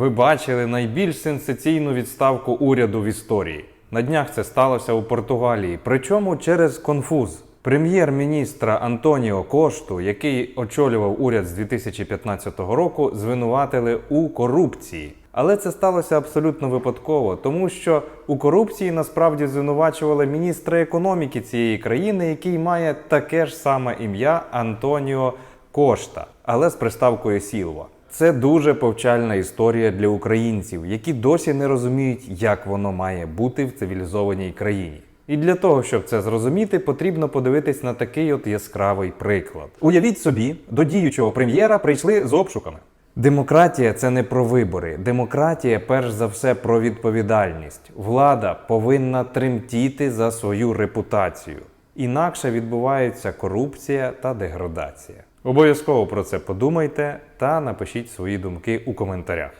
Ви бачили найбільш сенсаційну відставку уряду в історії. На днях це сталося у Португалії, причому через конфуз. Прем'єр-міністра Антоніо Кошту, який очолював уряд з 2015 року, звинуватили у корупції. Але це сталося абсолютно випадково, тому що у корупції насправді звинувачували міністра економіки цієї країни, який має таке ж саме ім'я Антоніо Кошта, але з приставкою Сілва. Це дуже повчальна історія для українців, які досі не розуміють, як воно має бути в цивілізованій країні. І для того, щоб це зрозуміти, потрібно подивитись на такий от яскравий приклад. Уявіть собі, до діючого прем'єра прийшли з обшуками. Демократія це не про вибори. Демократія, перш за все, про відповідальність. Влада повинна тремтіти за свою репутацію. Інакше відбувається корупція та деградація. Обов'язково про це подумайте та напишіть свої думки у коментарях.